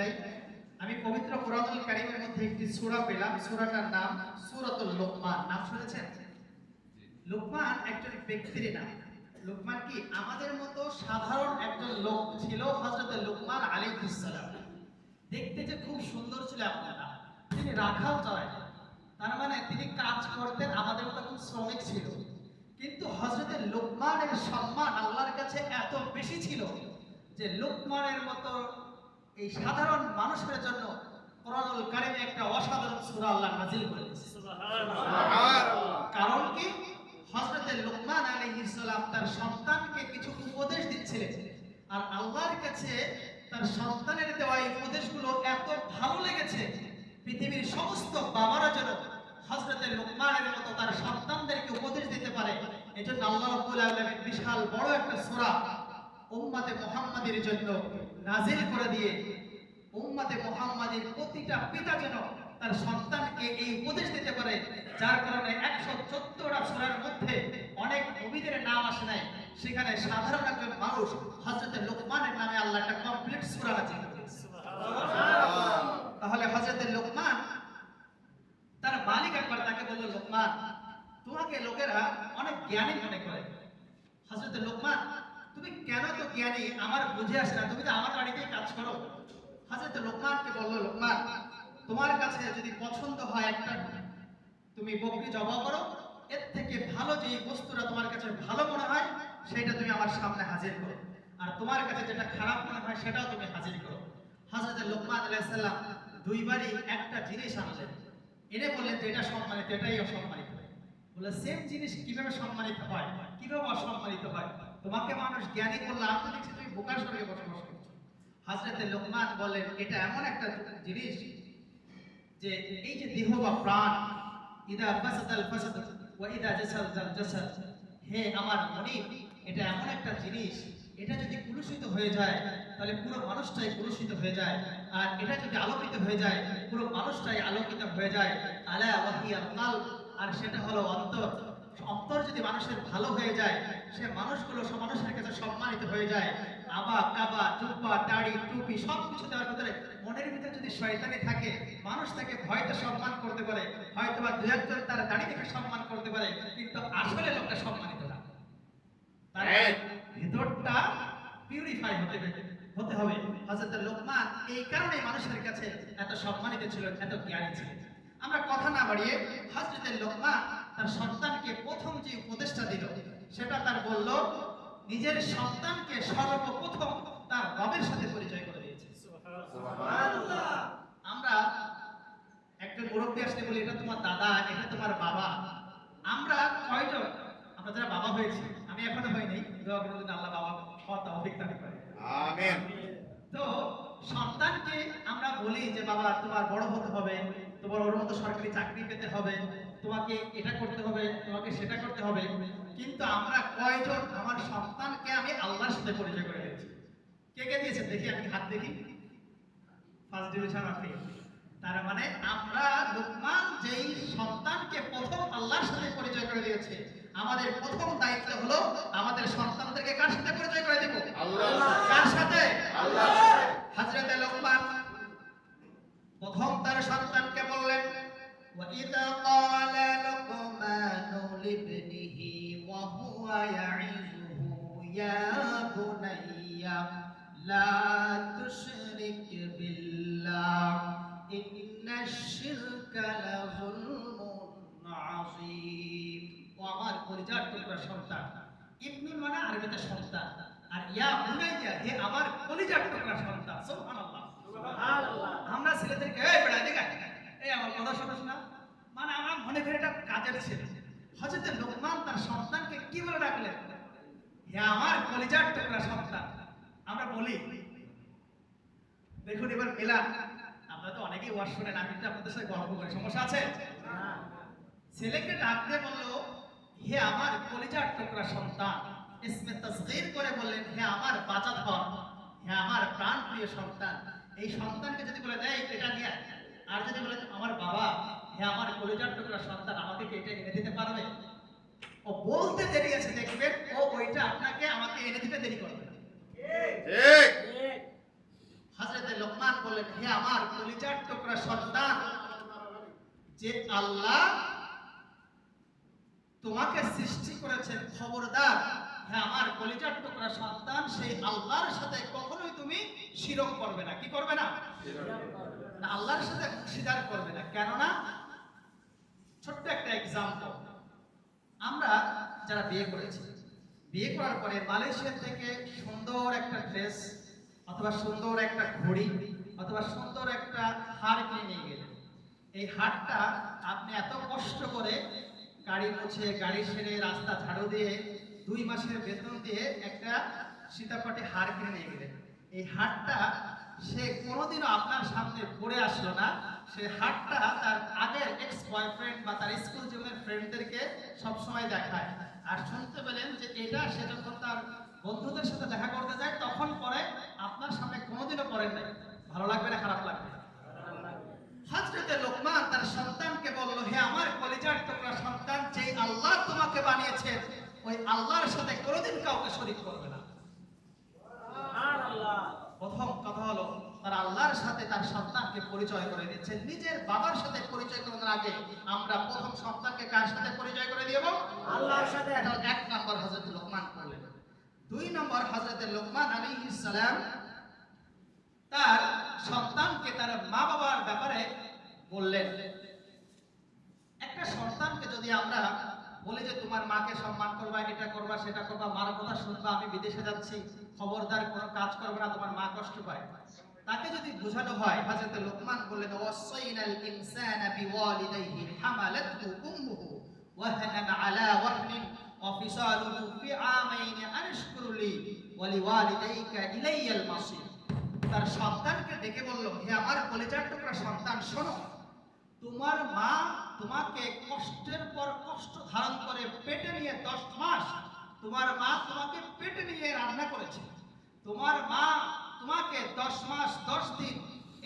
চাই আমি পবিত্র কোরআনুল কারীমের মধ্যে একটি সূরা পেলাম। সূরাটার নাম সূরাতুল লোকমান। নাম শুনেছেন? লোকমান একজন ব্যক্তির নাম। লোকমান কি আমাদের মতো সাধারণ একজন লোক ছিল? হযরত লোকমান আলাইহিস সালাম। দেখতে যে খুব সুন্দর ছিল আপনারা তিনি রাখাল চড়াই তার মানে তিনি কাজ করতেন, আমাদের মতো খুব শ্রমিক ছিল। কিন্তু হজরত লোকমানের সম্মান আল্লাহর কাছে এত বেশি ছিল যে লোকমানের মতো এই সাধারণ মানুষের জন্য কোরআনুল কারিমে একটা অসাধারণ সূরা আল্লাহ নাজিল করে কারণ কি? হযরত লোকমান আলাইহিস সালাম তার সন্তানকে কিছু উপদেশ দিচ্ছিলেন। আর আল্লাহর কাছে তার সন্তানের দেওয়া এই উপদেশগুলো এত ভালো লেগেছে পৃথিবীর সমস্ত বাবারা যেন হযরত লোকমানের মতো তার সন্তানদেরকে উপদেশ দিতে পারে। এজন্য আল্লাহ রাব্বুল আলামিন বিশাল বড় একটা সূরা উম্মতে মুহাম্মাদের জন্য নাজিল করে দিয়ে উম্মতে মুহাম্মাদের প্রতিটা পিতা যেন তার সন্তানকে এই উপদেশ দিতে পারে, যার কারণে একশো চোদ্দটা সূরার মধ্যে অনেক নবীদের নাম আসে নাই। সেখানে সাধারণ একজন মানুষ, হযরত লোকমানের নামে আল্লাহ একটা কমপ্লিট সূরা আছে তাহলে হযরত লোকমান, তার মালিক একবার তাকে বলল, লোকমান, তোমাকে লোকেরা অনেক জ্ঞানী মনে করে। হযরত লোকমান তুমি কেন তো জ্ঞানী? আমার বুঝে আসে না। তুমি তো আমার বাড়িতেই কাজ করো। হযরত লোকমানকে বলল, লোকমান, তোমার কাছে যদি পছন্দ হয় একটা, তুমি বকরি জবা করো। এর থেকে ভালো যে বস্তুটা তোমার কাছে ভালো মনে হয়, সেটা তুমি আমার সামনে হাজির করো। আর তোমার কাছে যেটা খারাপ মনে হয়, সেটাও তুমি হাজির করো। হযরত লোকমান আলাইহিস সালাম দুইবারই একটা জিনিস আনলেন। এনে বললেন যে, এটা সম্মানিত, এটাই অসম্মানিত। বলে সেম জিনিস কীভাবে সম্মানিত হয়? কীভাবে অসম্মানিত হয়? তোমাকে মানুষ জ্ঞানী বললে আমি তো দেখছি তুমি বোকার সঙ্গে বসবাস করছ। হাজরতে লোকমান বলেন এটা এমন একটা জিনিস যে এই যে দেহ বা প্রাণ, ইদা ফাসাদাল ফাসাদ ওয়া ইদা জাসাল জাসাদ, হে আমার মনি, এটা এমন একটা জিনিস, এটা যদি কুলুষিত হয়ে যায়, তাহলে পুরো মানুষটাই কুলুষিত হয়ে যায়, আর এটা যদি আলোকিত হয়ে যায়, পুরো মানুষটাই আলোকিত হয়ে যায়, আলা ওয়াহিয়া কাল আর সেটা হলো অন্তর। অন্তর যদি মানুষের ভালো হয়ে যায় সে মানুষগুলো সব মানুষের কাছে সম্মানিত হয়ে যায়। আবা কাবা টুপা দাড়ি টুপি সব কিছু দেওয়ার ভিতরে মনের ভিতরে যদি শয়তানি থাকে মানুষ তাকে ভয়তে সম্মান করতে পারে। হয়তো বা দু একজন তার দাড়ি দেখে সম্মান করতে পারে কিন্তু আসলে লোকটা সম্মানিত না। তার ভিতরটা পিউরিফাই হতে হবে হতে হবে। হযরত লোকমান এই কারণে মানুষের কাছে এত সম্মানিত ছিল এত জ্ঞানী ছিল। আমরা কথা না বাড়িয়ে হযরত লোকমান তার সন্তানকে প্রথম যে উপদেশটা দিল সেটা তার বলল নিজের সন্তানকে সর্বপ্রথম তার রবের সাথে পরিচয় করে দিয়েছে। আমরা একজন মুরব্বী আসলে বলি এটা তোমার দাদা এটা তোমার বাবা। আমরা কয়জন? আমরা যারা বাবা হয়েছি আমি এখনও হইনি দোয়া করে যদি আল্লাহ বাবা হওয়ার তৌফিক দান করে। আমিন। তো সন্তানকে আমরা বলি যে বাবা তোমার বড় হতে হবে তোমার ওর মতো সরকারি চাকরি পেতে হবে। তোমাকে এটা করতে হবে তোমাকে সেটা করতে হবে। কিন্তু আমরা কয়জন? আমার সন্তানকে আমি আল্লাহর সাথে পরিচয় করে দিয়েছি। কে কে দিয়েছে? দেখি আমি হাত দেখি। ফার্স্ট ডিভিশন আপনি তার মানে আমরা লোকমান যেই সন্তানকে প্রথম আল্লাহর সাথে পরিচয় করে দিয়েছে আমাদের প্রথম দায়িত্ব হলো আমাদের সন্তানদেরকে কার সাথে পরিচয় করে দেব? কার সাথে। আল্লাহর লোকমান। প্রথম তার সন্তানকে وَإِذَا قَالَ لُقْمَانُ لِابْنِهِ وَهُوَ يَعِظُهُ يَا بُنَيَّ لَا تُشْرِكْ بِاللَّهِ إِنَّ الشِّرْكَ لَظُلْمٌ عَظِيمٌ ও আমার পরিজার টুকরা সন্তান ইবনুল মানে আরবিতে সন্তান আর ইয়া বুনাইয়া হে আমার কলিজার টুকরা সন্তান সুবহানাল্লাহ আমরা ছেলেদেরকে এই বেড়া দিগা এই আমার কথা শোনাস না মানে করি এটা কাজের ছেলে। হযরত লোকমান তার সন্তানকে কি বলে ডাকলেন? হে আমার কলিজার টুকরা সন্তান। আমরা বলি, দেখুন এবার মিলান আমরা তো অনেকেই ওয়াজ শুনেন, আমি তো আপনাদের সাথে গল্প করি, সমস্যা আছে? ছেলেকে ডাকতে বলল, হে আমার কলিজার টুকরা সন্তান। ইসমে তাসগীর করে বললেন, হে আমার বাঁচা ধন হে আমার প্রাণ প্রিয় সন্তান। এই সন্তানকে যদি বলে দেয় এটা নিয়ে আর যদি বলে, আমার বাবা হে আমার কলিজার টুকরা সন্তান আমাকে কি এটা এনে দিতে পারবে? ও বলতে দেরি আছে দেখবেন ও ওইটা আপনাকে আমাকে এনে দিতে দেরি করবে না। ঠিক। হযরতে লোকমান বললেন হে আমার কলিজার টুকরা সন্তান যে আল্লাহ তোমাকে সৃষ্টি করেছেন খবরদার হ্যাঁ আমার কলিজার টুকরা সন্তান সেই আল্লাহর সাথে কখনোই তুমি শিরক করবে না। কি করবে না? আল্লাহর সাথে স্বীকার করবে না। কেননা ছোট্ট একটা এক্সাম্পল আমরা যারা বিয়ে করেছি, বিয়ে করার পরে মালয়েশিয়া থেকে সুন্দর একটা ড্রেস অথবা সুন্দর একটা ঘড়ি অথবা সুন্দর একটা হার কিনে নিয়ে গেলেন। এই হারটা আপনি এত কষ্ট করে গাড়ি মুছে, গাড়ি সেরে, রাস্তা ঝাড়ু দিয়ে, দুই মাসের বেতন দিয়ে একটা সীতাপাটি হার কিনে নিয়ে গেলেন। এই হারটা সে কোনোদিনও আপনার সামনে পড়ে আসলো না। সে হারটা তার আগের এক্স বয়ফ্রেন্ড বা তার স্কুল জীবনের ফ্রেন্ডদেরকে সবসময় দেখায়। আর শুনতে পেলেন যে এটা সে যখন তার বন্ধুদের সাথে দেখা করতে যায় তখন পরে আপনার সামনে কোনোদিনও পড়েন নাই। ভালো লাগবে না খারাপ লাগবে? হজরতে লোকমান তার সন্তানকে বলল হে আমার কলিজার টুকরা সন্তান যে আল্লাহ তোমাকে বানিয়েছেন ওই আল্লাহর সাথে কোনোদিন কাউকে শরীক করবে না। প্রথম কথা হলো আল্লাহর সাথে তার সন্তানকে পরিচয় করে দিচ্ছেন নিজের বাবার সাথে পরিচয় করানোর আগে আমরা প্রথম সন্তানকে কার সাথে পরিচয় করে দিব? আল্লাহর সাথে। এটা এক নম্বর হযরত লোকমান করলেন দুই নম্বর হযরত লোকমান আলাইহিস সালাম তার সন্তানকে তার মা বাবার ব্যাপারে বললেন একটা সন্তানকে যদি আমরা বলি যে তোমার মাকে সম্মান করবা এটা করবা সেটা করবা মার কথা শুনবা আমি বিদেশে যাচ্ছি খবরদার কোনো কাজ করবে না তোমার মা কষ্ট পায়। তাকে যদি বোঝানো হয়, হযরত লোকমান বললেন, ওয়াসাইনাল ইনসানা বিওয়ালিদাইহি হামালাতহু উম্মুহু ওয়াহানান আলা ওয়াহনিন ওয়া ফিসালুহু ফি আমাইন আনশকুরুলি ওয়া লিওয়ালিদাইকা ইলাইয়াল মাসির। তার সন্তানকে ডেকে বলল, হে আমার কলেজার টুকরা সন্তান, শোনো, তোমার মা তোমাকে কষ্টের পর কষ্ট ধারণ করে পেটে নিয়ে দশ মাস তোমার মা তোমাকে পেটে নিয়ে রান্না করেছে। তোমার মা তোমাকে দশ মাস, দশ দিন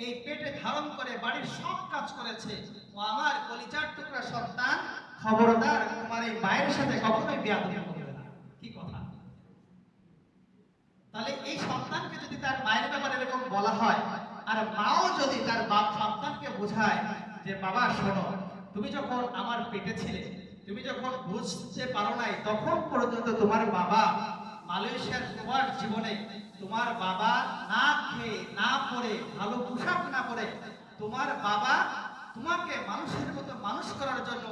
এই পেটে ধারণ করে বাড়ির সব কাজ করেছে। ও আমার কলিজার টুকরা সন্তান, খবরদার তোমার এই মায়ের সাথে কখনোই বিয়াদবি করবে না। কি কথা? তাহলে এই সন্তানকে যদি তার মায়ের ব্যাপারে এরকম বলা হয়, আর মাও যদি তার বাপ সন্তানকে বোঝায় যে, বাবা, শোনো, তুমি যখন আমার পেটে ছিলে, তুমি যখন বুঝতে পারো নাই, তখন পর্যন্ত তোমার বাবা মালয়েশিয়ার তোমার জীবনে তোমার বাবা না খেয়ে, না পড়ে, ভালো পোশাক না পরে, তোমার বাবা তোমাকে মানুষের মতো মানুষ করার জন্য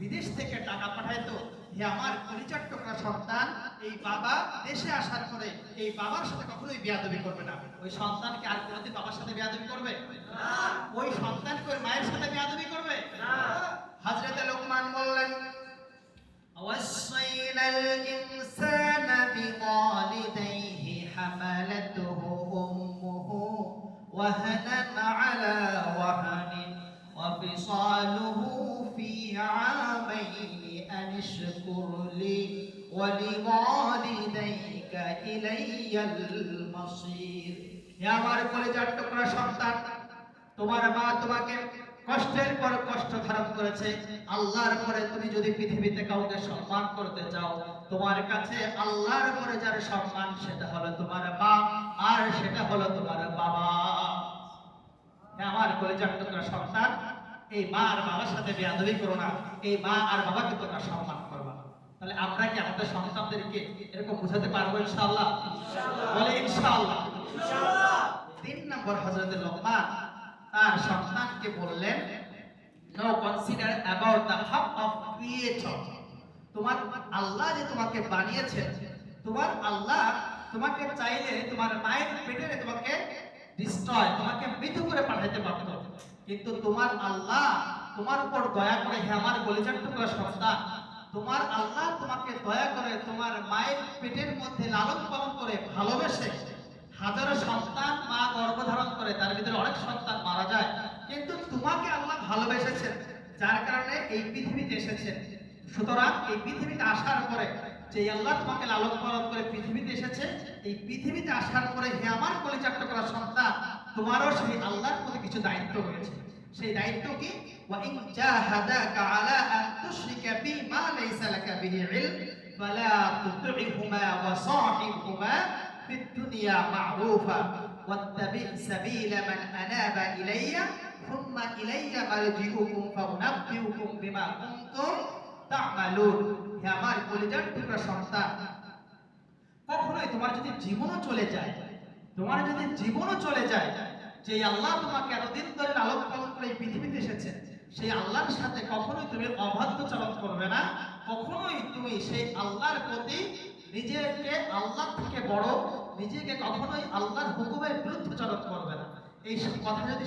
বিদেশ থেকে টাকা পাঠাইতো। হে আমার পরিচার সন্তান, এই বাবা দেশে আসার পরে এই বাবার সাথে কখনোই বিয়াদবি করবে না। ওই সন্তানকে আর কোনোদিন বাবার সাথে বিয়াদবি করবে? ওই সন্তানকে ওই মায়ের সাথে বিয়াদবি করবে? হাজরতে লোকমান বললেন, অবশ্যই ইনসানা বিওয়ালিদাই حملته أمه وهنا على وهن وفصاله في عامين أن اشكر لي ولوالديك إلي المصير يا আমার কলেজার টুকরা সন্তান তোমার মা তোমাকে কষ্টের পর কষ্ট ধারণ করেছে। আল্লাহর পরে তুমি যদি পৃথিবীতে কাউকে সম্মান করতে চাও তোমার কাছে আল্লাহর পরে যার সম্মান সেটা হলো তোমার মা আর সেটা হলো তোমার বাবা। আমার কলেজার টুকরা সন্তান এই মা আর বাবার সাথে বেয়াদবি করো না এই মা আর বাবাকে তোমরা সম্মান করবা। তাহলে আমরা কি আমাদের সন্তানদেরকে এরকম বোঝাতে পারব ইনশাআল্লাহ? বলে ইনশাআল্লাহ। তিন নম্বর হযরত লোকমান তার সন্তানকে বললেন no consider about the hub of creator তোমার আল্লাহ যে তোমাকে বানিয়েছেন তোমার আল্লাহ তোমাকে চাইলে তোমার মায়ের পেটে তোমাকে ডিস্ট্রয় তোমাকে মৃত্যু করে পাঠাইতে পারতো। কিন্তু তোমার আল্লাহ তোমার উপর দয়া করে হে আমার কলিজার টুকরা সন্তান, তোমার আল্লাহ তোমাকে দয়া করে তোমার মায়ের পেটের মধ্যে লালন পালন করে ভালোবেসে হাজারো সন্তান মা গর্ভধারণ করে তার ভিতরে অনেক সন্তান মারা যায় কিন্তু তোমাকে আল্লাহ ভালোবেসেছেন যার কারণে এই পৃথিবীতে এসেছেন সুতরাং এই পৃথিবীতে আসার পরে যে আল্লাহ তোমাকে লালন পালন করে পৃথিবীতে এসেছে এই পৃথিবীতে আসার পরে হে আমার পরিচালিত করা সন্তান তোমারও সেই আল্লাহর প্রতি কিছু দায়িত্ব রয়েছে সেই দায়িত্ব কি وإن جاهداك على أن تشرك بي ما ليس لك به علم فلا تطعهما وصاحبهما في الدنيا معروفا ওয়াত্তাবি সাবিলা মান আনাবা ইলাইয়া সুম্মা ইলাইয়া মারজিউকুম ফাউনাব্বিউকুম বিমা কুনতুম তা'মালুন হে আমার কলিজার টুকরা সন্তান কখনোই তোমার যদি জীবনও চলে যায় তোমার যদি জীবনও চলে যায় যে আল্লাহ তোমাকে এতদিন ধরে লালন পালন করে এই পৃথিবীতে এসেছে সেই আল্লাহর সাথে কখনোই তুমি অবাধ্য চলন করবে না কখনোই তুমি সেই আল্লাহর প্রতি নিজেকে আল্লাহ থেকে বড় নিজেকে কখনোই আল্লাহর হুকুমের বিরুদ্ধে চলন করবে না। এই কথা যদি